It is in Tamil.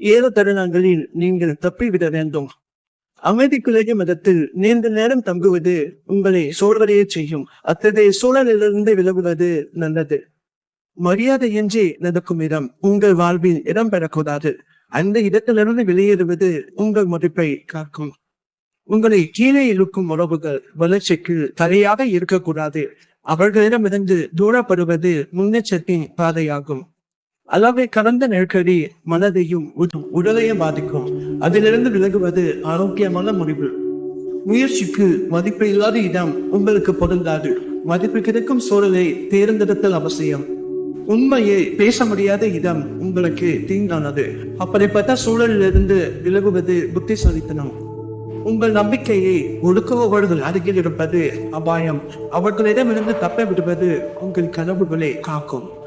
ஏழு தருணங்களில் நீங்கள் தப்பிவிட வேண்டும் அமைதிக்குள்ளே மதத்தில் நீண்ட நேரம் தங்குவது உங்களை சோர்வடைய செய்யும். அத்தகைய சூழலிலிருந்து விலகுவது நல்லது. மரியாதையின்றி நடக்கும் இடம் உங்கள் வாழ்வில் இடம் பெறக்கூடாது. அந்த இடத்திலிருந்து வெளியேறுவது உங்கள் மதிப்பை காக்கும். உங்களை கீழே இழுக்கும் உறவுகள் வளர்ச்சிக்கு தடையாக இருக்கக்கூடாது. அவர்களிடமிருந்து தூரப்படுவது முன்னெச்சரிக்கை பாதையாகும். அளவை கடந்த நெருக்கடி மனதையும் உடலையும் பாதிக்கும். அதிலிருந்து விலகுவது ஆரோக்கியமான முடிவு. முயற்சிக்கு மதிப்பு இல்லாத இடம் உங்களுக்கு பொருந்தாது. மதிப்பு கிடைக்கும் சூழலை தேர்ந்தெடுத்தல் அவசியம். உண்மையை பேச முடியாத இடம் உங்களுக்கு தீங்கானது. அப்படிப்பட்ட சூழலிலிருந்து விலகுவது புத்திசாலித்தனம். உங்கள் நம்பிக்கையை ஒடுக்குபவர்கள் அருகில் இருப்பது அபாயம். அவர்களிடமிருந்து தப்ப விடுவது உங்கள் கனவுகளை காக்கும்.